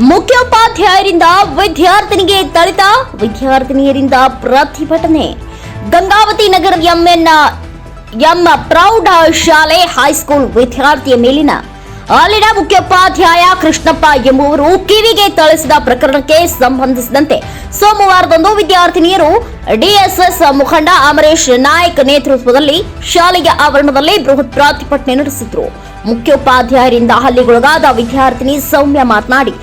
ಮುಖ್ಯೋಪಾಧ್ಯಾಯರಿಂದ ವಿದ್ಯಾರ್ಥಿನಿಗೆ ತಳಿತ ವಿದ್ಯಾರ್ಥಿನಿಯರಿಂದ ಪ್ರತಿಭಟನೆ. ಗಂಗಾವತಿ ನಗರ MN, M ಪ್ರೌಢ ಶಾಲೆ ಹೈಸ್ಕೂಲ್ ವಿದ್ಯಾರ್ಥಿಯ ಮೇಲಿನ ಅಲ್ಲಿನ ಮುಖ್ಯೋಪಾಧ್ಯಾಯ ಕೃಷ್ಣಪ್ಪ ಎಂಬುವರು ಕಿವಿಗೆ ತಳಿಸಿದ ಪ್ರಕರಣಕ್ಕೆ ಸಂಬಂಧಿಸಿದಂತೆ ಸೋಮವಾರದಂದು ವಿದ್ಯಾರ್ಥಿನಿಯರು ಡಿಎಸ್ಎಸ್ ಮುಖಂಡ ಅಮರೇಶ್ ನಾಯಕ್ ನೇತೃತ್ವದಲ್ಲಿ ಶಾಲೆಯ ಆವರಣದಲ್ಲಿ ಬೃಹತ್ ಪ್ರತಿಭಟನೆ ನಡೆಸಿದ್ರು. ಮುಖ್ಯೋಪಾಧ್ಯಾಯರಿಂದ ಹಲ್ಲಿಗೊಳಗಾದ ವಿದ್ಯಾರ್ಥಿನಿ ಸೌಮ್ಯ ಮಾತನಾಡಿ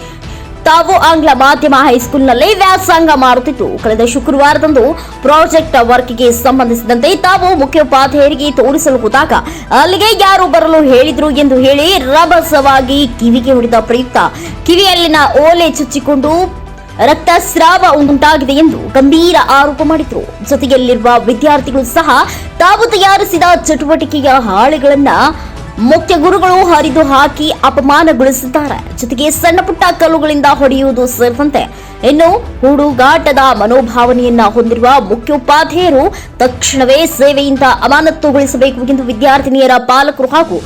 ತಾವು ಆಂಗ್ಲ ಮಾಧ್ಯಮ ಹೈಸ್ಕೂಲ್ನಲ್ಲಿ ವ್ಯಾಸಂಗ ಮಾಡುತ್ತಿದ್ದು, ಕಳೆದ ಶುಕ್ರವಾರದಂದು ಪ್ರಾಜೆಕ್ಟ್ ವರ್ಕ್ಗೆ ಸಂಬಂಧಿಸಿದಂತೆ ತಾವು ಮುಖ್ಯೋಪಾಧ್ಯಾಯರಿಗೆ ತೋರಿಸಲು ಹೋದಾಗ, ಅಲ್ಲಿಗೆ ಯಾರು ಬರಲು ಹೇಳಿದ್ರು ಎಂದು ಹೇಳಿ ರಭಸವಾಗಿ ಕಿವಿಗೆ ಹೊಡೆದ ಪ್ರಯುಕ್ತ, ಕಿವಿಯಲ್ಲಿನ ಓಲೆ ಚುಚ್ಚಿಕೊಂಡು ರಕ್ತಸ್ರಾವ ಉಂಟಾಗಿದೆ ಎಂದು ಗಂಭೀರ ಆರೋಪ ಮಾಡಿದ್ರು. ಜೊತೆಯಲ್ಲಿರುವ ವಿದ್ಯಾರ್ಥಿಗಳು ಸಹ ತಾವು ತಯಾರಿಸಿದ ಚಟುವಟಿಕೆಯ ಹಾಳೆಗಳನ್ನ ಮುಖ್ಯ ಗುರುಗಳು ಹರಿದು ಹಾಕಿ ಅಪಮಾನಗೊಳಿಸಿದ್ದಾರೆ ಜೊತೆಗೆ ಸಣ್ಣ ಪುಟ್ಟ ಕಲ್ಲುಗಳಿಂದ ಹೊಡೆಯುವುದು ಸೇರಿದಂತೆ ಇನ್ನು ಹುಡುಗಾಟದ ಮನೋಭಾವನೆಯನ್ನ ಹೊಂದಿರುವ ಮುಖ್ಯೋಪಾಧ್ಯಾಯರು ತಕ್ಷಣವೇ ಸೇವೆಯಿಂದ ಅಮಾನತುಗೊಳಿಸಬೇಕು ಎಂದು ವಿದ್ಯಾರ್ಥಿನಿಯರ ಪಾಲಕರು ಹಾಗೂ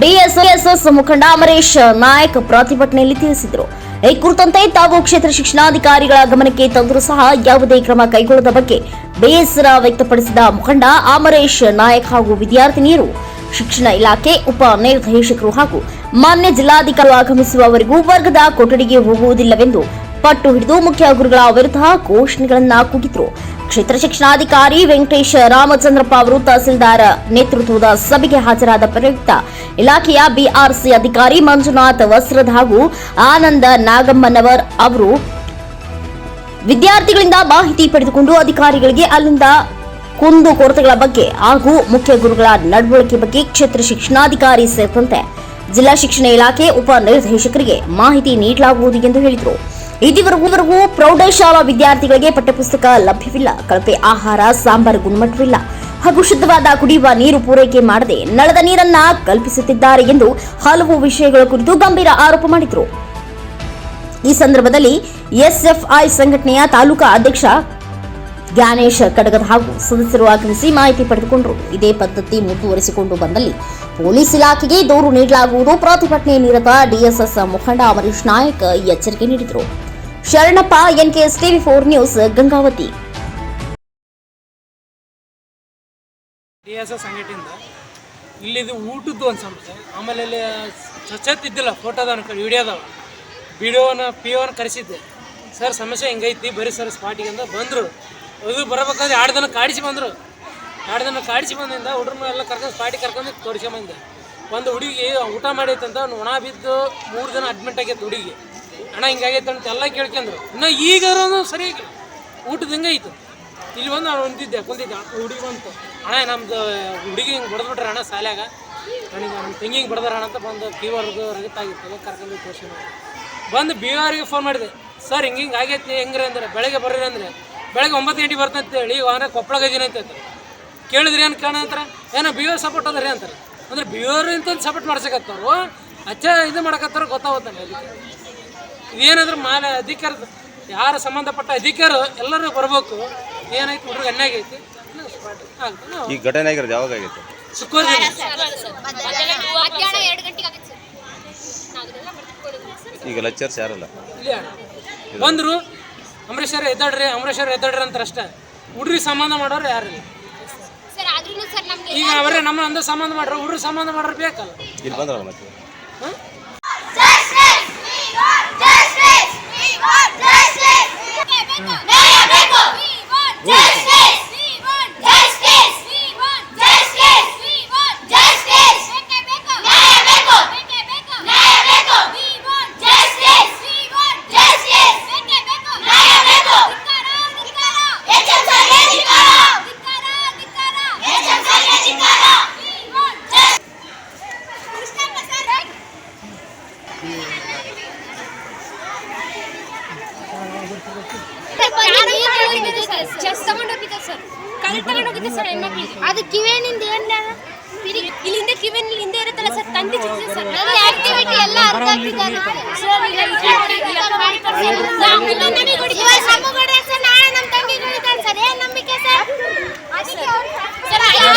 ಡಿಎಸ್ಎಸ್ಎಸ್ ಮುಖಂಡ ಅಮರೇಶ್ ನಾಯಕ್ ಪ್ರತಿಭಟನೆಯಲ್ಲಿ ತಿಳಿಸಿದರು. ಈ ಕುರಿತಂತೆ ತಾವು ಕ್ಷೇತ್ರ ಶಿಕ್ಷಣಾಧಿಕಾರಿಗಳ ಗಮನಕ್ಕೆ ತಂದರೂ ಸಹ ಯಾವುದೇ ಕ್ರಮ ಕೈಗೊಳ್ಳದ ಬಗ್ಗೆ ಬೇಸರ ವ್ಯಕ್ತಪಡಿಸಿದ ಮುಖಂಡ ಅಮರೇಶ್ ನಾಯಕ್ ಹಾಗೂ ವಿದ್ಯಾರ್ಥಿನಿಯರು ಶಿಕ್ಷಣ ಇಲಾಖೆ, ಉಪ ನಿರ್ದೇಶಕರು ಹಾಗೂ ಮಾನ್ಯ ಜಿಲ್ಲಾಧಿಕಾರಿ ಆಗಮಿಸುವವರೆಗೂ ವರ್ಗದ ಕೊಠಡಿಗೆ ಹೋಗುವುದಿಲ್ಲವೆಂದು ಪಟ್ಟು ಹಿಡಿದು ಮುಖ್ಯ ಗುರುಗಳ ವಿರುದ್ಧ ಘೋಷಣೆಗಳನ್ನು ಕೂಗಿದ್ರು. ಕ್ಷೇತ್ರ ಶಿಕ್ಷಣಾಧಿಕಾರಿ ವೆಂಕಟೇಶ್ ರಾಮಚಂದ್ರಪ್ಪ ಅವರು ತಹಸೀಲ್ದಾರ್ ನೇತೃತ್ವದ ಸಭೆಗೆ ಹಾಜರಾದ ಪ್ರಯುಕ್ತ ಇಲಾಖೆಯ ಬಿಆರ್ಸಿ ಅಧಿಕಾರಿ ಮಂಜುನಾಥ್ ವಸ್ತ್ರದ್ ಹಾಗೂ ಆನಂದ ನಾಗಮ್ಮನವರ್ ಅವರು ವಿದ್ಯಾರ್ಥಿಗಳಿಂದ ಮಾಹಿತಿ ಪಡೆದುಕೊಂಡು ಅಧಿಕಾರಿಗಳಿಗೆ ಅಲ್ಲಿಂದ ಕುಂದು ಕೊರತೆಗಳ ಬಗ್ಗೆ ಹಾಗೂ ಮುಖ್ಯ ಗುರುಗಳ ನಡವಳಿಕೆ ಬಗ್ಗೆ ಕ್ಷೇತ್ರ ಶಿಕ್ಷಣಾಧಿಕಾರಿ ಸೇರಿದಂತೆ ಜಿಲ್ಲಾ ಶಿಕ್ಷಣ ಇಲಾಖೆ ಉಪ ನಿರ್ದೇಶಕರಿಗೆ ಮಾಹಿತಿ ನೀಡಲಾಗುವುದು ಎಂದು ಹೇಳಿದರು. ಇದುವರೆಗೂ ಪ್ರೌಢಶಾಲಾ ವಿದ್ಯಾರ್ಥಿಗಳಿಗೆ ಪಠ್ಯಪುಸ್ತಕ ಲಭ್ಯವಿಲ್ಲ. ಕಳಪೆ ಆಹಾರ, ಸಾಂಬಾರ್ ಗುಣಮಟ್ಟವಿಲ್ಲ. ಹಾಗೂ ಶುದ್ಧವಾದ ಕುಡಿಯುವ ನೀರು ಪೂರೈಕೆ ಮಾಡದೆ ನಳದ ನೀರನ್ನ ಕಲ್ಪಿಸುತ್ತಿದ್ದಾರೆ ಎಂದು ಹಲವು ವಿಷಯಗಳ ಕುರಿತು ಗಂಭೀರ ಆರೋಪ ಮಾಡಿದರು. ಈ ಸಂದರ್ಭದಲ್ಲಿ ಎಸ್ಎಫ್ಐ ಸಂಘಟನೆಯ ತಾಲೂಕಾ ಅಧ್ಯಕ್ಷ ಜ್ಞಾನೇಶ್ ಕಡಗದ ಹಾಗೂ ಸದಸ್ಯರು ಆಗಮಿಸಿ ಮಾಹಿತಿ ಪಡೆದುಕೊಂಡರು. ಇದೇ ಪದ್ಧತಿ ಮುಂದುವರಿಸಿಕೊಂಡು ಬಂದಲ್ಲಿ ಪೊಲೀಸ್ ಇಲಾಖೆಗೆ ದೂರು ನೀಡಲಾಗುವುದು. ಪ್ರತಿಭಟನೆ ನಿರತ ಡಿಎಸ್ಎಸ್ ಮುಖಂಡ ಅಮರೀಶ್ ನಾಯಕ್ ಎಚ್ಚರಿಕೆ ನೀಡಿದರು. Sharanappa, NKS TV four news, Gangavathi. D S S ಸಂಘಟನೆಯಿಂದ ಇಲ್ಲಿದು ಊಟದ್ದು ಒಂದು ಸಮಸ್ಯೆ ಆಮೇಲೆ ಇಲ್ಲಿ ಸ್ವಚ್ಛತೆ ಇದ್ದಿಲ್ಲ ಫೋಟೋದವನ ವಿಡಿಯೋದವ ವಿಡಿಯೋನ ಪಿ ಓನ ಕರೆಸಿದ್ದೆ. ಸರ್, ಸಮಸ್ಯೆ ಹಿಂಗೈತಿ ಬರೀ ಸರ್ ಸ್ಪಾಟಿಗೆ ಅಂತ ಬಂದರು. ಅದು ಬರಬೇಕಾದ್ರೆ ಎರಡು ದಿನ ಕಾಡಿಸಿ ಬಂದರು. ಎರಡು ದಿನ ಕಾಡಿಸಿ ಬಂದಿಂದ ಹುಡುಗರು ಎಲ್ಲ ಕರ್ಕೊಂಡು ಪಾರ್ಟಿ ಕರ್ಕೊಂಡು ತೋರಿಸ್ಕೊಂಬಂದೆ. ಒಂದು ಹುಡುಗಿ ಊಟ ಮಾಡೈತಂತ ಒಣ ಬಿದ್ದು ಮೂರು ದಿನ ಅಡ್ಮಿಟ್ ಆಗೈತೆ ಹುಡುಗಿ. ಅಣ್ಣ ಹಿಂಗಾಗೈತೆ ಅಂತ ಎಲ್ಲ ಕೇಳ್ಕೊಂಡ್ರು. ಇನ್ನು ಈಗ ಸರಿ ಊಟದ ಹಿಂಗೆ ಐತೆ ಇಲ್ಲಿ ಬಂದು ನಾನು ಹೊಂದಿದ್ದೆ ಕುಂತಿದ್ದೆ. ಹುಡುಗಿ ಬಂತು. ಅಣ್ಣ ನಮ್ಮದು ಹುಡುಗಿ ಹಿಂಗೆ ಬಡ್ದ್ಬಿಟ್ರೆ ಅಣ್ಣ ಶಾಲ್ಯಾಗ ನನಗೆ ನಮ್ಮ ತಂಗಿ ಹಿಂಗೆ ಬಡ್ದಾರ ಅಣ್ಣ ಅಂತ ಬಂದು ಫೀವರ್ದು ರಗತ್ತಾಗಿತ್ತು ಕರ್ಕೊಂಡು ತೋರಿಸಿ ಬಂದು. ಬಿ ಫೋನ್ ಮಾಡಿದೆ. ಸರ್, ಹಿಂಗೆ ಹಿಂಗೆ ಆಗೈತಿ, ಹೆಂಗ್ರಿ? ಅಂದ್ರೆ, ಬೆಳಗ್ಗೆ ಬರ್ರಿ ಅಂದ್ರೆ ಬೆಳಗ್ಗೆ ಒಂಬತ್ತು ಗಂಟೆ ಬರ್ತಂತ ಹೇಳಿ ವಾಹನ ಕೊಪ್ಪಳ ಗಜಿನ ಅಂತ ಹೇಳ್ತಾರೆ. ಕೇಳಿದ್ರಿ ಏನು ಕಾರಣ ಅಂತಾರೆ ಏನೋ ಬಿ ಆರ್ ಸಪೋರ್ಟ್ ಅದ ರೀ ಅಂತಾರೆ. ಅಂದ್ರೆ ಬಿ ಓರ್ ಅಂತ ಸಪೋರ್ಟ್ ಮಾಡ್ಸಕತ್ತವ್ರು ಅಚ್ಚ ಇದು ಮಾಡಕತ್ತಾರ ಗೊತ್ತಾಗುತ್ತಾನೆ ಅದಕ್ಕೆ. ಇದೇನಂದ್ರೆ ಮಾನ ಅಧಿಕಾರದ ಯಾರ ಸಂಬಂಧಪಟ್ಟ ಅಧಿಕಾರ ಎಲ್ಲರೂ ಬರ್ಬೇಕು. ಏನಾಯ್ತು? ಹುಡುಗ ನಾವು ಈ ಘಟನೆ ಆಗಿರೋದು ಯಾವಾಗ ಆಗೈತೆ ಶುಕ್ರವಾರ ಈಗ ಲೆಕ್ಚರ್ಸ್ ಯಾರಲ್ಲ? ಬಂದ್ರು. ಅಮರೇಶ್ವರ ಎದ್ದಾಡ್ರಿ ಅಮರೇಶ್ವರ ಎದ್ದಾಡ್ರಿ ಅಂತ ಅಷ್ಟೇ ಹುಡ್ರಿ ಸಂಬಂಧ ಮಾಡೋರು ಯಾರಿಲ್ಲ ಸರ್ ಆದ್ರೂ ಸರ್ ನಮ್ಗೆ ಈಗ ಅವರೇ ನಮ್ಮ ಅಂದ ಸಂಬಂಧ ಮಾಡ್ರು ಹುಡ್ರಿ ಸಂಬಂಧ ಮಾಡ್ರಿ ಬೇಕಲ್ಲ ಇಲ್ಲಿ ಬಂದ್ರಲ್ಲ ಮತ್ತೆ ಹಾಂ ಚೆಸ್ ತಗೊಂಡೋಗಿದ್ದೆ ಸರ್ ಕಲ್ ತಗೊಂಡೋಗಿದ್ದೆ ಸರ್ ಹೆಣ್ಮಕ್ಳಿಗೆ ಅದು ಕಿವೇನಿಂದ ಏನ್ ಇಲ್ಲಿಂದ ಕಿವೇನ್ ಹಿಂದೆ ಇರುತ್ತಲ್ಲ ಸರ್ ತಂತಿ ಚಿಕ್ಕಿದೆ ಸರ್ ಆಕ್ಟಿವಿಟಿ ಎಲ್ಲ ಅರ್ಧ ಆಗ್ತಿದ್ದಾರೆ ಸರ್ ಈಗ ನಾಳೆ ನಮ್ಮ ತಂಗಿಗಳು ಇದ್ದಾರೆ ಸರ್ ಏನ್ ನಂಬಿಕೆ ಸರ್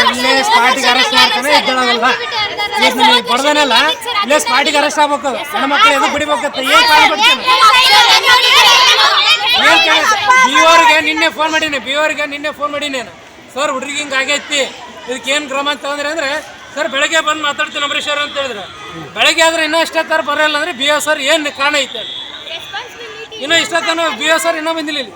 ಇಲ್ಲೇ ಸ್ಪಾಟಿಗೆ ಅರೆಸ್ಟ್ ಈಗ ಬಡ್ದಾನಲ್ಲ ಸ್ಪಾಟಿಗೆ ಅರೆಸ್ಟ್ ಆಗ್ಬೇಕು ಹೆಣ್ಮಕ್ಳು ಎದು ಬಿಡಿಬೇಕಂತ ಏನ್ ಕಾಲ ಬಿಡ್ತಾನೆ ಬಿ ನಿನ್ನೆ ಫೋನ್ ಮಾಡೀನಿ ಬಿ ಅವ್ರಿಗೆ ನಿನ್ನೆ ಫೋನ್ ಮಾಡೀನಿ ಸರ್ ಹುಡುಗಿಗೆ ಹಿಂಗೆ ಆಗೈತಿ. ಇದಕ್ಕೆ ಏನು ಕ್ರಮ ತಗೊಂಡ್ರೆ ಅಂದ್ರೆ ಸರ್ ಬೆಳಗ್ಗೆ ಬಂದು ಮಾತಾಡ್ತೀನಿ ಅಂಬರೀಶ್ ಅವ್ರ ಅಂತ ಹೇಳಿದ್ರೆ. ಬೆಳಗ್ಗೆ ಆದ್ರೆ ಇನ್ನೂ ತರ ಬರಲ್ಲ ಅಂದ್ರೆ ಬಿ ಎಸ್ ಸರ್ ಏನು ಕಾರಣ ಐತೆ ಇನ್ನೂ ಇನ್ನೂ ಇಷ್ಟೊತ್ತನ ಬಿ ಎಸ್ ಸರ್ ಇನ್ನೂ ಬಂದಿಲ್ಲ ಇಲ್ಲಿ.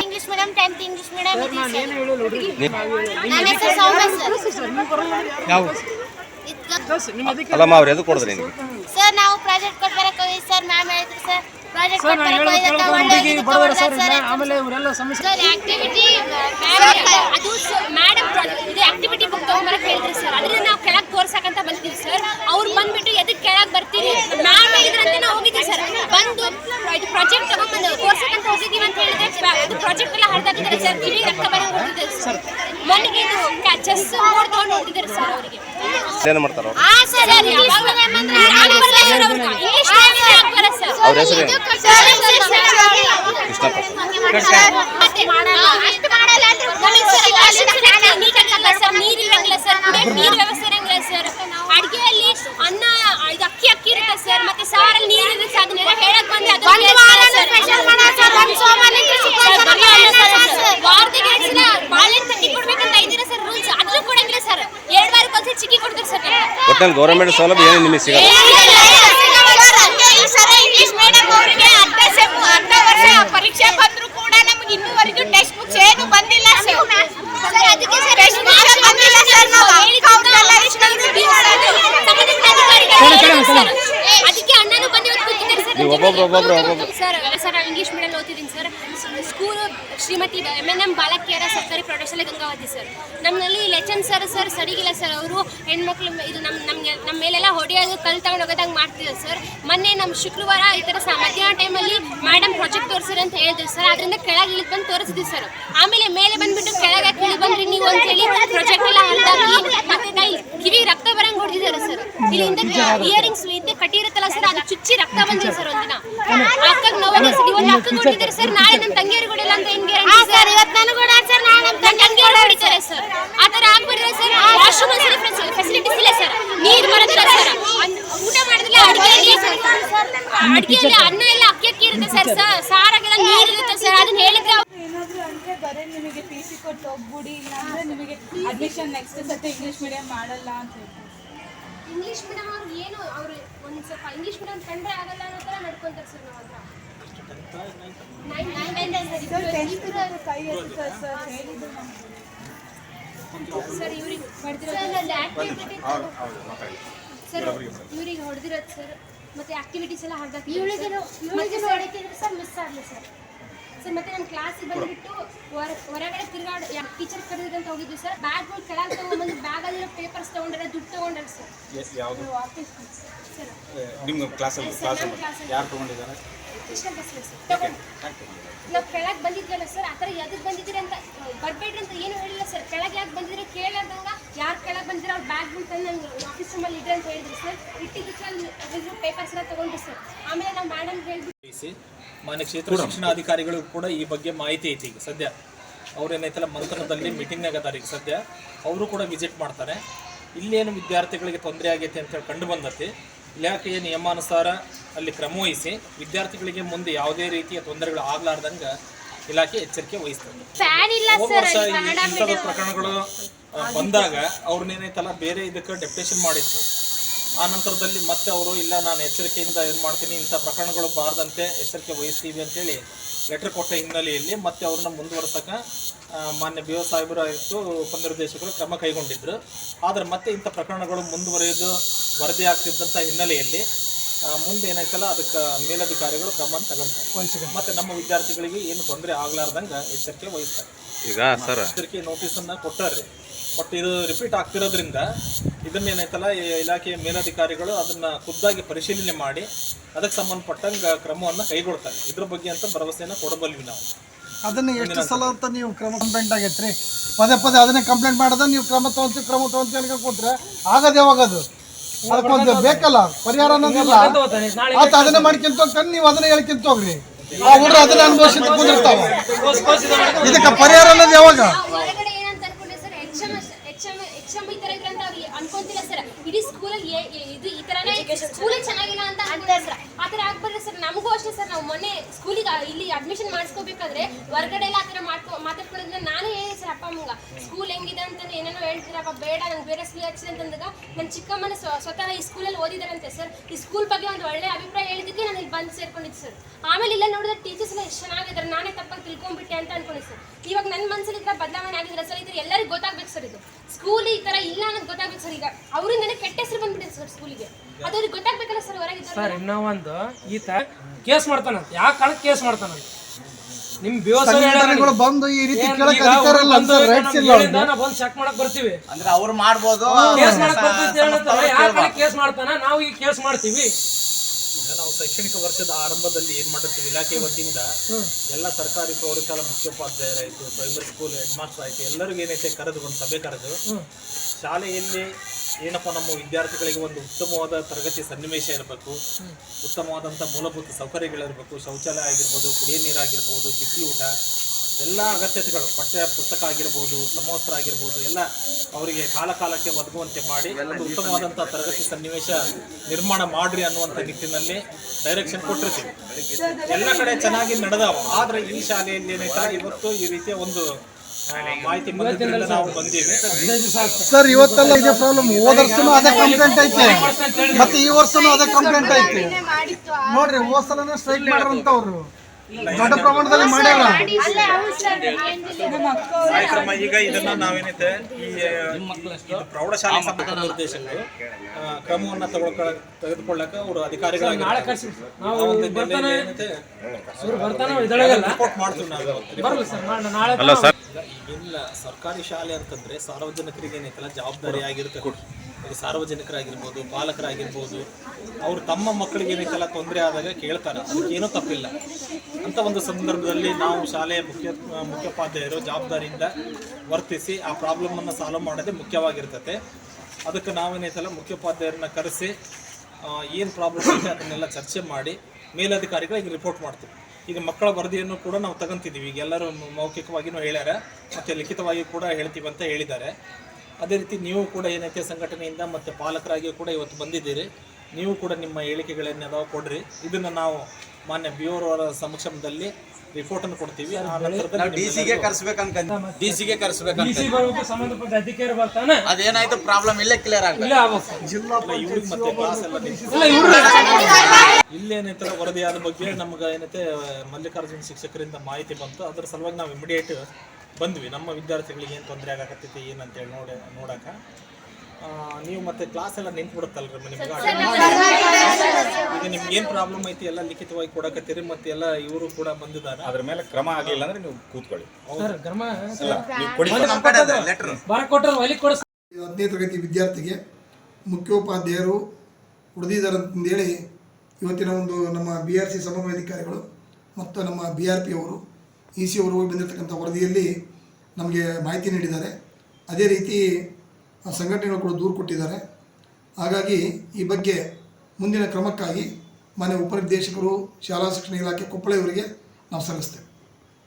English medium tenth English medium ನನ್ನ ಹೆಸರು ಸೌಮ್ಯ ಸರ್. ಅಲ್ಲಮ್ಮ ಅವ್ರು ಎದು ಕೊಡಿದ್ರಿ ನಿಮಗೆ ಸರ್ ನಾವು ಪ್ರಾಜೆಕ್ಟ್ ಕೊಟ್ಟು ಬರಕ್ ಹೋಗಿ ಸರ್ ಮ್ಯಾಮ್ ಹೇಳಿದ್ರು ಸರ್. ಪ್ರಾಜೆಕ್ಟ್ ಸರ್ ಕೊಟ್ಟು ನಾನು ಬರಕ್ ಹೇಳೋದು ಹೋಗಿದ್ದಕ್ಕೆ ಕೇಳ್ಕೊಂಡು ಒಳ್ಳೆ ಹುಡುಗಿ ಇದಕ್ಕೆ ಬಡವರು ಹೊಡ್ದಾರ್ ಸರ್ ಸರ್ ಆಮೇಲೆ ಇವರೆಲ್ಲ ಸಮಸ್ಯೆ ಸರ್ ಆಕ್ಟಿವಿಟಿ ಅದು ಮೇಡಮ್ ಇದು ಆಕ್ಟಿವಿಟಿ ಬುಕ್ ತಗೊಂಬರಕ್ ಹೇಳಿದ್ರಿ ಸರ್ ಅದನ್ನ ನಾವು ತೋರ್ಸಕಂತ ಬಂದಿದ್ದೀವಿ ಸರ್. ಅವ್ರು ಬಂದ್ಬಿಟ್ಟು ಎದಕ್ ಕೆಳಗೆ ಬರ್ತೀವಿ ಮ್ಯಾಮ್ ಇದ್ರಂತೆ ನಾವು ಹೋಗಿದ್ದೀವಿ ಸರ್. ಬಂದು ಇದು ಪ್ರಾಜೆಕ್ಟ್ ತಗೊಂಡ್ಬಂದು ತೋರ್ಸಕಂತ ಹೋಗಿದ್ದೀವಿ ಅಂತ ಹೇಳಿದ್ರೆ ಅದು ಪ್ರಾಜೆಕ್ಟ್ ಎಲ್ಲ ಹರಿದಾಕಿದ್ದಾರೆ ಸರ್. ಕಿವಿ ರಕ್ತ ಬರ ಹೊಡೆದಿದ್ದಾರೆ ಸರ್. ಮನೆಗೆ ಇದು ಚೆಸ್ ಬೋರ್ಡ್ ತಗೊಂಡು ಹೊಡೆದಿದ್ದಾರೆ ಸರ್ ಅವರಿಗೆ. ಏನು ಮಾಡ್ತಾರೆ ಆ ಸರ್ ಇಂಗ್ಲಿಷ್ ಅವ್ರ? ಹೆಸರು ಕೃಷ್ಣಪ್ಪ ಅಷ್ಟು ಮಾಡಲ್ಲ ಅಂದ್ರೆ ನಮಗೆ ಸರ್ ವಾಶ್ರೂಮ್ ನೀಟಾಗಲ್ಲ ಸರ್ ನೀರು ಇರಂಗಿಲ್ಲ ಸರ್ ಕುಡಿಯಕ್ಕೆ ನೀರು ವ್ಯವಸ್ಥೆ ಇರಂಗಿಲ್ಲ ಸರ್ ಅಡಿಗೆಯಲ್ಲಿ ಅನ್ನ ಇದು ಅಕ್ಕಿ ಅಕ್ಕಿ ಇರುತ್ತೆ ಸರ್ ಮತ್ತೆ ಸಾರಲ್ಲಿ ನೀರು ಇರುತ್ತೆ ಸರ್ ಅದನ್ನೆಲ್ಲ ಹೇಳಕ್ ಬಂದ್ರೆ ಅದು ಸ್ಪೆಷಲ್ ವಾರದಿಗೆ ಎರಡು ಸಲ ಬಾಳೆಹಣ್ಣು ತಟ್ಟಿ ಕೊಡ್ಬೇಕಂತ ಐದಿರ ಸರ್ ರೂಲ್ಸ್ ಅದ್ರೂ ಕೊಡಂಗಿಲ್ಲ ಸರ್ ಎರಡು ವಾರಕ್ಕೆ ಒಂದ್ಸಲ ಚಿಕ್ಕಿ ಕೊಡ್ತಾರೆ ಸರ್ ಒಟ್ಟಲ್ಲಿ ಗೌರ್ಮೆಂಟ್ ಸೌಲಭ್ಯ ಏನು ನಿಮಗೆ ಸಿಗಲ್ಲ ಇಂಗ್ಲಿಷ್ ಮೀಡಿಯಂ ಅವರಿಗೆ ಅರ್ಧ ಸೆಮ್ ಅರ್ಧ ವರ್ಷ ಪರೀಕ್ಷೆ ಬಂದ್ರು ಕೂಡ ನಮಗೆ ಇನ್ನೂವರೆಗೂ ಟೆಕ್ಸ್ಟ್ ಬುಕ್ಸ್ ಏನು ಬಂದಿಲ್ಲ ಸರ್ ಅದಕ್ಕೆ ಸರ್ ಟೆಕ್ಸ್ಟ್ ಬುಕ್ಸ್ ಬಂದಿಲ್ಲ ಸರ್ ನಾವು ಅಕೌಂಟೆಲ್ಲ ಅದಕ್ಕೆ ಅಣ್ಣನೂ ಬಂದು ಇವತ್ತು ಕೂತಿದ್ದಾರೆ ಸರ್. ನೀವು ಒಬ್ಬೊಬ್ರು ಒಬ್ಬೊಬ್ರು ಒಬ್ಬೊಬ್ರು. ಸರ್ ಸರ್ ನಾನು English medium ಓದ್ತಿದ್ದೀನಿ sir. School Shrimati M N M ಬಾಲಕಿಯರ ಸರ್ಕಾರಿ ಪ್ರೌಢಶಾಲೆ ಗಂಗಾವತಿ ಸರ್. ನಮ್ಮಲ್ಲಿ ಲೆಚನ್ ಸರ್ ಸರ್ ಸರಿಗಿಲ್ಲ ಸರ್. ಅವರು ಹೆಣ್ಮಕ್ಳು ಮೇ- ಇದು ನಮ್ಮ ನಮಗೆ ನಮ್ಮ ಮೇಲೆಲ್ಲ ಹೊಡೆಯೋದು ಕಲ್ ತಗೊಂಡು ಹೋಗೋದಂಗೆ ಮಾಡ್ತಿದ್ದಾರೆ ಸರ್. ಮೊನ್ನೆ ನಮ್ಮ ಶುಕ್ರವಾರ ಈ ಥರ ಸ ಮಧ್ಯಾಹ್ನ ಟೈಮಲ್ಲಿ ಮೇಡಮ್ ಪ್ರಾಜೆಕ್ಟ್ ತೋರಿಸಿರಿ ಅಂತ ಹೇಳಿದ್ರು ಸರ್. ಅದರಿಂದ ಕೆಳಗೆ ಇಳಿದು ಬಂದು ತೋರಿಸಿದ್ವಿ ಸರ್. ಆಮೇಲೆ ಮೇಲೆ ಬಂದ್ಬಿಟ್ಟು ಕೆಳಗೆ ಇಳಿದು ಬಂದ್ರಿ ನೀವು ಅಂತ ಹೇಳಿ ಪ್ರಾಜೆಕ್ಟ್ ಎಲ್ಲ ಹರಿದಾಕಿ ಮತ್ತೆ ಕಿವಿ ರಕ್ತ ಬರಂಗ್ ಹೊಡೆದಿದ್ದಾರೆ ಸರ್. ಇಲ್ಲಿಂದ ಅದು ಚುಚ್ಚಿ ರಕ್ತ ಬಂದಿದೆ ಸರ್ ಒಂದಿನ. ಅಕ್ಕಗ್ ನೋವಾಗಿದೆ ಸರ್. ಇವತ್ತು ಅಕ್ಕ ಹೊಡಿತಾರೆ ಸರ್. ನಾಳೆ ನಮ್ಮ ತಂಗಿಯರು ಹೊಡಿಲ್ಲ ಅಂತ ಹೆಂಗೆ ಸರ್? ಇವತ್ತು ನಾನು ಕೂಡ ಸರ್ ನಾಳೆ ನಮ್ಮ ತಂಗಿಯರು ಹೊಡಿತಾರೆ ಸರ್. ಆ ಥರ ಆಗ್ಬಿಟ್ರೆ ಸರ್. ವಾಶ್ರೂಮ್ ಸರಿ ಫೆಸಿಲಿಟೀಸ್ ಇಲ್ಲ ಸರ್. ನೀರು ಬರೋದಿಲ್ಲ ಸರ್. ಊಟ ಮಾಡಿದ್ರೆ ಅಡುಗೆಯಲ್ಲಿ ಅಡುಗೆಯಲ್ಲಿ ಅನ್ನ ಎಲ್ಲ ಅಕ್ಕಿ ಅಕ್ಕಿ ಇರುತ್ತೆ ಸರ್. ಸಾರಾಗೆಲ್ಲ ನೀರು ಇರುತ್ತೆ ಸರ್. ಅದನ್ನ ಹೇಳಿದ್ರೆ ಬರೀ ನಿಮಗೆ ಪಿ ಸಿ ಕೊಟ್ಟು ಹೋಗ್ಬಿಡಿ ಇಲ್ಲಾಂದ್ರೆ ನಿಮಗೆ ಅಡ್ಮಿಷನ್ ನೆಕ್ಸ್ಟ್ ಸತಿ ಇಂಗ್ಲೀಷ್ ಮೀಡಿಯಂ ಮಾಡಲ್ಲ ಅಂತ ಹೇಳ್ತಾರೆ. ಇಂಗ್ಲಿಷ್ ಮೀಡಿಯಂ ಅವ್ರು ಏನು ಅವರು ಒಂದು ಸ್ವಲ್ಪ ಇಂಗ್ಲಿಷ್ ಮೀಡಿಯಂ ಕಂಡ್ರೆ ಆಗಲ್ಲ ಅನ್ನೋ ಥರ ನಡ್ಕೊಂತಾರೆ ಸರ್ ನಾವು ಹತ್ರ. ಸರ್. ಟೆಂತ್ ಕೈ ಎತ್ತುತ್ತಾರೆ ಸರ್ ಹೇಳಿದ್ದು ನಮಗೆ. ಸರ್ ಇವ್ರಿಗೆ ಸರ್ ಇವ್ರಿಗೆ ಹೊಡೆದಿರೋದು ಸರ್ ಮತ್ತೆ ಆಕ್ಟಿವಿಟೀಸ್ ಎಲ್ಲ ಹಾಕಿ ಇವಳಿಗೆ ಸರ್ ಮಿಸ್ ಆಗಲಿ ಸರ್ ಸರ್ ಮತ್ತೆ ನಮ್ಮ ಕ್ಲಾಸಿಗೆ ಬಂದ್ಬಿಟ್ಟು ಹೊರ ಹೊರಗಡೆ ತಿರುಗಾಡ ಟೀಚರ್ ಕರೆದಿದ್ದಂತ ಹೋಗಿದ್ವಿ ಸರ್. ಬ್ಯಾಗ್ಗಳು ಕೆಳಗೆ ತಗೊಂಡ್ಬಂದು ಬ್ಯಾಗಲ್ಲಿರೋ ಪೇಪರ್ಸ್ ತಗೊಂಡ್ರೆ ದುಡ್ಡು ತಗೊಂಡ್ರೆ ಸರ್. ಯಾವುದು? ಸರ್. ನಿಮ್ಮ ಕ್ಲಾಸಲ್ಲಿ ಕ್ಲಾಸ್ ಯಾರು ತೊಗೊಂಡಿದ್ದಾರೆ? ನಾವು ಕೆಳಗೆ ಬಂದಿದ್ವಲ್ಲ ಸರ್ ಆ ಥರ ಎದಕ್ಕೆ ಬಂದಿದ್ದೀರಿ ಅಂತ ಬರಬೇಡ್ರಿ ಅಂತ ಏನು ಹೇಳಿಲ್ಲ ಸರ್. ಕೆಳಗೆ ಯಾಕೆ ಬಂದಿದ್ರೆ ಕೇಳಿದಂಗ ಯಾರು ಕೆಳಗೆ ಬಂದಿರೋ ಅವ್ರು ಬ್ಯಾಗ್ಗಳು ತಂದು ನಂಗೆ ಆಫೀಸ್ ರೂಮಲ್ಲಿ ಇದ್ರೆ ಅಂತ ಹೇಳಿದ್ರು ಸರ್. ಇಟ್ಟಿದ್ದು ಪೇಪರ್ಸ್ ಎಲ್ಲ ತೊಗೊಂಡ್ರು ಸರ್. ಆಮೇಲೆ ನಾವು ಮೇಡಮ್ ಹೇಳ್ಬಿಟ್ಟು ವಹಿಸಿ ಮಾನ್ಯ ಕ್ಷೇತ್ರ ಶಿಕ್ಷಣಾಧಿಕಾರಿಗಳು ಕೂಡ ಈ ಬಗ್ಗೆ ಮಾಹಿತಿ ಐತಿ ಈಗ ಸದ್ಯ. ಅವ್ರೇನೈತಲ್ಲ ಮಂಥನದಲ್ಲಿ ಮೀಟಿಂಗ್ನಾಗ ಅದಾರ ಈಗ ಸದ್ಯ. ಅವರು ಕೂಡ ವಿಸಿಟ್ ಮಾಡ್ತಾರೆ. ಇಲ್ಲೇನು ವಿದ್ಯಾರ್ಥಿಗಳಿಗೆ ತೊಂದರೆ ಆಗೈತೆ ಅಂತೇಳಿ ಕಂಡು ಬಂದತಿ. ಇಲಾಖೆಯ ನಿಯಮಾನುಸಾರ ಅಲ್ಲಿ ಕ್ರಮ ವಹಿಸಿ ವಿದ್ಯಾರ್ಥಿಗಳಿಗೆ ಮುಂದೆ ಯಾವುದೇ ರೀತಿಯ ತೊಂದರೆಗಳು ಆಗ್ಲಾರ್ದಂಗೆ ಇಲಾಖೆ ಎಚ್ಚರಿಕೆ ವಹಿಸ್ತದೆ. ಫ್ಯಾನ್ ಇಲ್ಲ ಸರ್ ವರ್ಷ ಇಂಥದ್ದು ಪ್ರಕರಣಗಳು ಬಂದಾಗ ಬಂದಾಗ ಅವ್ರನ್ನೇನೈತಲ್ಲ ಬೇರೆ ಇದಕ್ಕೆ ಡೆಪ್ಟೇಷನ್ ಮಾಡಿತ್ತು. ಆ ನಂತರದಲ್ಲಿ ಮತ್ತೆ ಅವರು ಇಲ್ಲ ನಾನು ಎಚ್ಚರಿಕೆಯಿಂದ ಏನು ಮಾಡ್ತೀನಿ ಇಂಥ ಪ್ರಕರಣಗಳು ಬಾರದಂತೆ ಎಚ್ಚರಿಕೆ ವಹಿಸ್ತೀವಿ ಅಂತೇಳಿ ಲೆಟರ್ ಕೊಟ್ಟ ಹಿನ್ನೆಲೆಯಲ್ಲಿ ಮತ್ತೆ ಅವ್ರನ್ನ ಮುಂದುವರ್ಸಕ ಮಾನ್ಯ ಬಿ ಒ ಸಾಹೇಬರು ಆಯಿತು ಉಪನಿರ್ದೇಶಕರು ಕ್ರಮ ಕೈಗೊಂಡಿದ್ದರು ಆದರೆ ಮತ್ತೆ ಇಂಥ ಪ್ರಕರಣಗಳು ಮುಂದುವರಿಯೋದು ವರದಿ ಆಗ್ತಿದ್ದಂಥ ಹಿನ್ನೆಲೆಯಲ್ಲಿ ಮುಂದೆ ಏನಾಯ್ತಲ್ಲ ಅದಕ್ಕೆ ಮೇಲಧಿಕಾರಿಗಳು ಕ್ರಮ ತಗೊಂತಾರೆ. ಮತ್ತೆ ನಮ್ಮ ವಿದ್ಯಾರ್ಥಿಗಳಿಗೆ ಏನು ತೊಂದರೆ ಆಗ್ಲಾರ್ದಂಗೆ ಎಚ್ಚರಿಕೆ ವಹಿಸ್ತಾರೆ. ಈಗ ಸರ್ ಎಚ್ಚರಿಕೆ ನೋಟಿಸನ್ನು ಕೊಟ್ಟಾರ್ರಿ. ಬಟ್ ಇದು ರಿಪೀಟ್ ಆಗ್ತಿರೋದ್ರಿಂದ ಇದನ್ನೇನೈತಲ್ಲ ಈ ಇಲಾಖೆಯ ಮೇಲಧಿಕಾರಿಗಳು ಅದನ್ನ ಖುದ್ದಾಗಿ ಪರಿಶೀಲನೆ ಮಾಡಿ ಅದಕ್ಕೆ ಸಂಬಂಧಪಟ್ಟಂಗೆ ಕ್ರಮವನ್ನು ಕೈಗೊಳ್ತಾರೆ. ಇದ್ರ ಬಗ್ಗೆ ಅಂತ ಭರವಸೆಯನ್ನು ಕೊಡಬಲ್ವಿ ನಾವು. ಅದನ್ನ ಎಷ್ಟು ಸಲ ಅಂತ ನೀವು ಕ್ರಮ ಕಂಪ್ಲೇಂಟ್ ಆಗೈತ್ರಿ? ಪದೇ ಪದೇ ಅದನ್ನೇ ಕಂಪ್ಲೇಂಟ್ ಮಾಡೋದ ನೀವು ಕ್ರಮ ತಗೊಂತೀವಿ ಕ್ರಮ ತಗೊಂತೀವಿ ಅನ್ಕೊಂಡು ಕೂತ್ರೆ ಯಾವಾಗದು ಯಾವಾಗ ಅದು ಅದಕ್ಕೊಂದು ಬೇಕಲ್ಲ ಪರಿಹಾರ ಅನ್ನೋದಿಲ್ಲ ಆತ ಅದನ್ನೇ ಮಾಡ್ಕೊಂತ ಹೋಗ್ತಾನೆ ನೀವು ಅದನ್ನ ಹೇಳ್ಕೊಂತ ಹೋಗ್ರಿ ಆ ಹುಡುಗರು ಅದನ್ನ ಅನುಭವಿಸಿ ಕುಂದಿರ್ತಾವ. ಇದಕ್ಕೆ ಪರಿಹಾರ ಅನ್ನೋದು ಯಾವಾಗ? ಹೊರಗಡೆ ಎಕ್ಸಾಮ್ ಈ ತರ ಇದ್ರೆ ಅಂತ ಅನ್ಕೊಂತಿಲ್ಲ ಸರ್. ಇಡೀ ಸ್ಕೂಲಲ್ಲಿ ಇದು ಈ ತರನೇ ಸ್ಕೂಲ್ ಚೆನ್ನಾಗಿಲ್ಲ ಅಂತ ಅನ್ಕೊಂಡೆ ಸರ್. ಆ ಥರ ಆಗ್ಬಾರ್ದು ಸರ್. ನಮಗೂ ಅಷ್ಟೇ ಸರ್. ನಾವು ಮೊನ್ನೆ ಸ್ಕೂಲಿಗೆ ಇಲ್ಲಿ ಅಡ್ಮಿಷನ್ ಮಾಡಿಸ್ಕೋಬೇಕಾದ್ರೆ ಹೊರಗಡೆ ಎಲ್ಲ ಆ ಥರ ಮಾಡ್ಕೊ ಮಾತಾಡ್ಕೊಳ್ಳೋದ್ರೆ ನಾನು ಹೇಳಿದೆ ಸರ್ ಅಪ್ಪ ಅಮ್ಮಂಗ. ಸ್ಕೂಲ್ ಹೆಂಗಿದೆ ಅಂತ ಏನೇನೋ ಹೇಳ್ತೀರಪ್ಪ. ಬೇಡ ನಂಗೆ ಬೇರೆ ಸ್ಕೂಲ್ ಹಚ್ಚಿದೆ ಅಂತಂದಾಗ ನನ್ನ ಚಿಕ್ಕಮ್ಮನ ಸ್ವತಃ ಈ ಸ್ಕೂಲಲ್ಲಿ ಓದಿದಾರಂತೆ ಸರ್. ಈ ಸ್ಕೂಲ್ ಬಗ್ಗೆ ಒಂದು ಒಳ್ಳೆ ಅಭಿಪ್ರಾಯ ಹೇಳಿದಕ್ಕೆ ನಾನು ಇಲ್ಲಿ ಬಂದು ಸೇರ್ಕೊಂಡಿದ್ದೆ ಸರ್. ಆಮೇಲೆ ಇಲ್ಲ ನೋಡಿದ್ರೆ ಟೀಚರ್ಸ್ ಎಲ್ಲ ಎಷ್ಟು ಚೆನ್ನಾಗಿದ್ದಾರೆ ನಾನೇ ತಪ್ಪಾಗಿ ತಿಳ್ಕೊಂಡ್ಬಿಟ್ಟೆ ಅಂತ ಅನ್ಕೊಂಡಿದ್ದೆ ಸರ್. ಇವಾಗ ನನ್ನ ಮನಸ್ಸಲ್ಲಿ ಇದ್ರ ಬದಲಾವಣೆ ಆಗಿದ್ರೆ ಸರ್ ಇದು ಎಲ್ಲರಿಗೂ ಗೊತ್ತಾಗ್ಬೇಕು ಸರ್ ಇದು. ಸ್ಕೂಲ್ ಈ ತರ ಇಲ್ಲ ಅನ್ನೋದು ಗೊತ್ತಾಗ್ಬೇಕು ಸರ್ ಈಗ. ಅವರಿಂದನೇ ಕೆಟ್ಟ ಹೆಸರು ಬಂದ್ಬಿಟ್ಟಿದೆ ಸರ್ ಸ್ಕೂಲಿಗೆ. ಅದು ಅವ್ರಿಗೆ ಗೊತ್ತಾಗ್ಬೇಕಲ್ಲ ಸರ್ ಹೊರಗೆ ಸರ್ ಇನ್ನೂ ಒಂದು ಈತ ಕೇಸ್ ಮಾಡ್ತಾನಂತ. ಯಾವ ಕಾರಣಕ್ಕೆ ಕೇಸ್ ಮಾಡ್ತಾನಂತ? ನಿಮ್ ಸಂಘಟನೆಗಳು ಬಂದು ಈ ರೀತಿ ಕೇಳಕ್ ಅಧಿಕಾರ ಇಲ್ಲ ಸರ್ ರೈಟ್ಸ್ ಇಲ್ಲ ಅವ್ರಿಗೆ. ಬಂದು ಚೆಕ್ ಮಾಡಕ್ ಬರ್ತೀವಿ. ಅಂದ್ರೆ ಅವ್ರು ಮಾಡ್ಬೋದು. ಕೇಸ್ ಮಾಡಕ್ ಬರ್ತೀವಿ ಹೇಳ್ತಾರೆ ಯಾವ ಕಾರಣಕ್ಕೆ ಕೇಸ್ ಮಾಡ್ತಾನ? ನಾವು ಈ ಕೇಸ್ ಮಾಡ್ತೀವಿ. ಶೈಕ್ಷಣಿಕ ವರ್ಷದ ಆರಂಭದಲ್ಲಿ ಏನ್ ಮಾಡಿರ್ತೀವಿ ಇಲಾಖೆ ವತಿಯಿಂದ ಎಲ್ಲ ಸರ್ಕಾರಿ ಪ್ರೌಢಶಾಲಾ ಮುಖ್ಯೋಪಾಧ್ಯಾಯರಾಯ್ತು ಪ್ರೈಮರಿ ಸ್ಕೂಲ್ ಹೆಡ್ ಮಾಸ್ಟರ್ ಆಯ್ತು ಎಲ್ಲರಿಗೂ ಏನೈತೆ ಕರೆದು ಒಂದು ಸಭೆ ಕರೆದು ಶಾಲೆಯಲ್ಲಿ ಏನಪ್ಪ ನಮ್ಮ ವಿದ್ಯಾರ್ಥಿಗಳಿಗೆ ಒಂದು ಉತ್ತಮವಾದ ತರಗತಿ ಸನ್ನಿವೇಶ ಇರಬೇಕು ಉತ್ತಮವಾದಂಥ ಮೂಲಭೂತ ಸೌಕರ್ಯಗಳಿರಬೇಕು ಶೌಚಾಲಯ ಆಗಿರ್ಬೋದು ಕುಡಿಯ ನೀರಾಗಿರ್ಬೋದು ಬಿಸಿ ಊಟ ಎಲ್ಲ ಅಗತ್ಯತೆಗಳು ಪಠ್ಯ ಪುಸ್ತಕ ಆಗಿರ್ಬೋದು ಸಮವಸ್ತ್ರ ಆಗಿರ್ಬೋದು ಎಲ್ಲ ಅವರಿಗೆ ಕಾಲ ಕಾಲಕ್ಕೆ ಒದಗುವಂತೆ ಮಾಡಿ ಒಂದು ಉತ್ತಮವಾದಂಥ ತರಗತಿ ಸನ್ನಿವೇಶ ನಿರ್ಮಾಣ ಮಾಡ್ರಿ ಅನ್ನುವಂಥ ನಿಟ್ಟಿನಲ್ಲಿ ಡೈರೆಕ್ಷನ್ ಕೊಟ್ಟಿರ್ತೀವಿ. ಎಲ್ಲ ಕಡೆ ಚೆನ್ನಾಗಿ ನಡೆದಾವ. ಆದ್ರೆ ಈ ಶಾಲೆಯಲ್ಲಿ ಏನೈತಾ ಇವತ್ತು ಈ ರೀತಿಯ ಒಂದು ಮಾಹಿತಿ ನಾವು ಬಂದೀವಿ. ಸರ್ ಇವತ್ತೆಲ್ಲ ಇದೇ ಪ್ರಾಬ್ಲಮ್ ಹೋದ ವರ್ಷನೂ ಅದೇ ಕಂಪ್ಲೇಂಟ್ ಐತೆ. ಮತ್ತೆ ಈ ವರ್ಷನೂ ಅದೇ ಕಂಪ್ಲೇಂಟ್ ಐತೆ. ನೋಡ್ರಿ ಹೋದ ಸಲನೂ ಸ್ಟ್ರೈಕ್ ಮಾಡ್ರಂತವ್ರು. ದೊಡ್ಡ ಪ್ರಮಾಣದಲ್ಲಿ ಮಾಡ್ಯಾರ. ಈಗ ಇದನ್ನ ನಾವೇನೈತೆ ಈ ಪ್ರೌಢಶಾಲೆ ಸಂಬಂಧ ನಿರ್ದೇಶಕರು ಆ, ಕ್ರಮವನ್ನ ತಗೊಳ್ಕ ತೆಗೆದುಕೊಳ್ಳಕ ಅವರು ಅಧಿಕಾರಿಗಳಾಗಿ ನಾವು ಸರ್ ಅಲ್ಲ ಇಲ್ಲ ಸರ್ಕಾರಿ ಶಾಲೆ ಅಂತಂದ್ರೆ ಸಾರ್ವಜನಿಕರಿಗೆ ಏನೈತಲ್ಲ ಜವಾಬ್ದಾರಿ ಆಗಿರುತ್ತೆ ಸಾರ್ವಜನಿಕರಾಗಿರ್ಬೋದು ಪಾಲಕರಾಗಿರ್ಬೋದು ಅವರು ತಮ್ಮ ಮಕ್ಕಳಿಗೆ ಏನೈತಲ್ಲ ತೊಂದರೆ ಆದಾಗ ಕೇಳ್ತಾರೆ. ಅದಕ್ಕೇನೂ ತಪ್ಪಿಲ್ಲ. ಅಂತ ಒಂದು ಸಂದರ್ಭದಲ್ಲಿ ನಾವು ಶಾಲೆಯ ಮುಖ್ಯ, ಮುಖ್ಯೋಪಾಧ್ಯಾಯರು ಜವಾಬ್ದಾರಿಯಿಂದ ವರ್ತಿಸಿ ಆ ಪ್ರಾಬ್ಲಮನ್ನು ಸಾಲ್ವ್ ಮಾಡೋದೇ ಮುಖ್ಯವಾಗಿರ್ತತೆ. ಅದಕ್ಕೆ ನಾವೇನೈತಲ್ಲ, ಮುಖ್ಯೋಪಾಧ್ಯಾಯರನ್ನ ಕರೆಸಿ ಏನು ಪ್ರಾಬ್ಲಮ್ ಇದೆ ಅದನ್ನೆಲ್ಲ ಚರ್ಚೆ ಮಾಡಿ ಮೇಲಧಿಕಾರಿಗಳಿಗೆ ರಿಪೋರ್ಟ್ ಮಾಡ್ತೀವಿ. ಈಗ ಮಕ್ಕಳ ವರದಿಯನ್ನು ಕೂಡ ನಾವು ತಗೊಂತಿದ್ದೀವಿ. ಈಗ ಎಲ್ಲರೂ ಮೌಖಿಕವಾಗಿಯೂ ಹೇಳ್ಯಾರ ಮತ್ತು ಲಿಖಿತವಾಗಿ ಕೂಡ ಹೇಳ್ತೀವಿ ಅಂತ ಹೇಳಿದ್ದಾರೆ. ಅದೇ ರೀತಿ ನೀವು ಕೂಡ ಏನೈತೆ ಸಂಘಟನೆಯಿಂದ ಮತ್ತು ಪಾಲಕರಾಗಿಯೂ ಕೂಡ ಇವತ್ತು ಬಂದಿದ್ದೀರಿ. ನೀವು ಕೂಡ ನಿಮ್ಮ ಹೇಳಿಕೆಗಳನ್ನೆಲ್ಲ ಕೊಡ್ರಿ. ಇದನ್ನು ನಾವು ಮಾನ್ಯ ಬಿ ಅವರ ಸಮಕ್ಷಮದಲ್ಲಿ ರಿಪೋರ್ಟನ್ನು ಕೊಡ್ತೀವಿ. ಆ ನಂತರದಲ್ಲಿ ಡಿ ಸಿಗೆ ಕರ್ಸ್ಬೇಕಂತ ಡಿಸಿಗೆ ಕರ್ಸ್ಬೇಕು ಸಂಬಂಧಪಟ್ಟ ಅಧಿಕಾರಿ ಬರ್ತಾನೆ. ಅದೇನಾಯ್ತು ಪ್ರಾಬ್ಲಮ್ ಇಲ್ಲೇ ಕ್ಲಿಯರ್ ಆಗ್ಬೇಕು. ಇಲ್ಲೇ ವರದಿ ಆದ ಮತ್ತೆ ಕ್ಲಾಸ್ ಎಲ್ಲ ಇಲ್ಲ ಇವ್ರು ಇಲ್ಲೇನೈತೆ ವರದಿಯಾದ ಬಗ್ಗೆ ನಮ್ಗೆ ಏನೈತೆ ಮಲ್ಲಿಕಾರ್ಜುನ್ ಶಿಕ್ಷಕರಿಂದ ಮಾಹಿತಿ ಬಂತು. ಅದ್ರ ಸಲುವಾಗಿ ನಾವು ಇಮಿಡಿಯೇಟ್ ಬಂದ್ವಿ. ನಮ್ಮ ವಿದ್ಯಾರ್ಥಿಗಳಿಗೆ ಏನು ತೊಂದರೆ ಆಗಕತ್ತೈತಿ ಏನಂತೇಳಿ ನೋಡಿ ನೋಡಕ್ಕೆ ನೀವು ಮತ್ತೆ ಕ್ಲಾಸ್ ಎಲ್ಲ ನಿಂತು ಬಿಡುತ್ತಲ್ರಿ ನಿಮ್ಗೆ ಈಗ ನಿಮ್ಗೆ ಏನು ಪ್ರಾಬ್ಲಮ್ ಐತಿ ಎಲ್ಲ ಲಿಖಿತವಾಗಿ ಕೊಡಕತ್ತೀರಿ ಮತ್ತೆ ಎಲ್ಲ ಇವರು ಕೂಡ ಬಂದಿದ್ದಾರೆ ಅದ್ರ ಮೇಲೆ ಕ್ರಮ ಆಗಲಿಲ್ಲ ಅಂದ್ರೆ ನೀವು ಕೂತ್ಕೊಳ್ಳಿ. ಹದಿನೈದು ಗರ್ಮ ನೀವು ಕೊಡಿ. ನಮ್ಮ ಕಡೆ ಲೆಟರ್ ಬರ ಕೊಟ್ಟರು ಒಲಿ ಕೊಡಿಸ್ ತರಗತಿ ವಿದ್ಯಾರ್ಥಿಗೆ ಮುಖ್ಯೋಪಾಧ್ಯಾಯರು ಹೊಡೆದಿದ್ದಾರೆ ಅಂತಂದೇಳಿ ಇವತ್ತಿನ ಒಂದು ನಮ್ಮ ಬಿ ಆರ್ ಸಿ ಸಮನ್ವಯಾಧಿಕಾರಿಗಳು ಮತ್ತು ನಮ್ಮ ಬಿ ಆರ್ ಪಿ ಅವರು ಇ ಸಿ ಅವರು ಬಂದಿರತಕ್ಕಂಥ ವರದಿಯಲ್ಲಿ ನಮಗೆ ಮಾಹಿತಿ ನೀಡಿದ್ದಾರೆ. ಅದೇ ರೀತಿ ಆ ಸಂಘಟನೆಗಳು ಕೂಡ ದೂರು ಕೊಟ್ಟಿದ್ದಾರೆ. ಹಾಗಾಗಿ ಈ ಬಗ್ಗೆ ಮುಂದಿನ ಕ್ರಮಕ್ಕಾಗಿ ಮಾನ್ಯ ಉಪನಿರ್ದೇಶಕರು, ಶಾಲಾ ಶಿಕ್ಷಣ ಇಲಾಖೆ ಕೊಪ್ಪಳ ಇವರಿಗೆ ನಾವು ಸಲ್ಲಿಸ್ತೇವೆ.